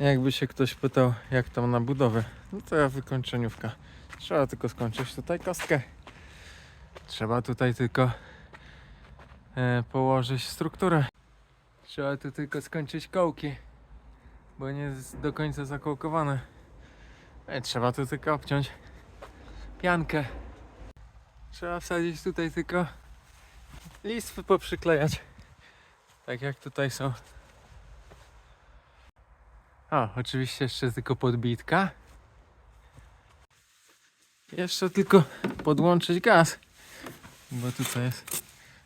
Jakby się ktoś pytał, jak tam na budowę, no to ja wykończeniówka. Trzeba tylko skończyć tutaj kostkę. Trzeba tutaj tylko e, położyć strukturę. Trzeba tu tylko skończyć kołki, bo nie jest do końca zakołkowane. E, trzeba tu tylko obciąć piankę. Trzeba wsadzić tutaj tylko listwy poprzyklejać. Tak jak tutaj są. A, oczywiście jeszcze tylko podbitka. Jeszcze tylko podłączyć gaz, bo tutaj jest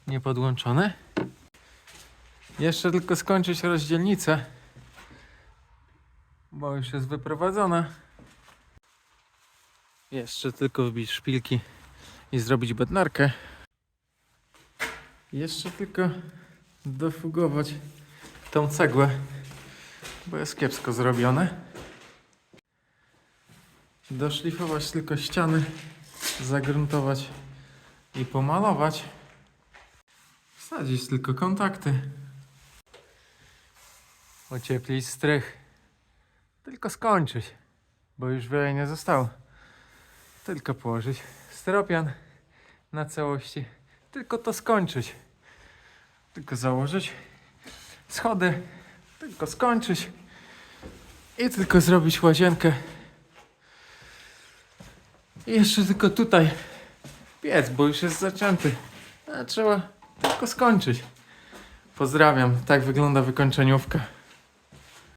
niepodłączony. Jeszcze tylko skończyć rozdzielnicę, bo już jest wyprowadzona. Jeszcze tylko wbić szpilki i zrobić bednarkę. Jeszcze tylko dofugować tą cegłę, bo jest kiepsko zrobione. Doszlifować tylko ściany, zagruntować i pomalować. Wsadzić tylko kontakty. Ocieplić strych. Tylko skończyć, bo już wiele nie zostało. Tylko położyć styropian na całości. Tylko to skończyć. Tylko założyć schody. Tylko skończyć. I tylko zrobić łazienkę. I jeszcze tylko tutaj piec, bo już jest zacięty. A trzeba tylko skończyć. Pozdrawiam. Tak wygląda wykończeniówka.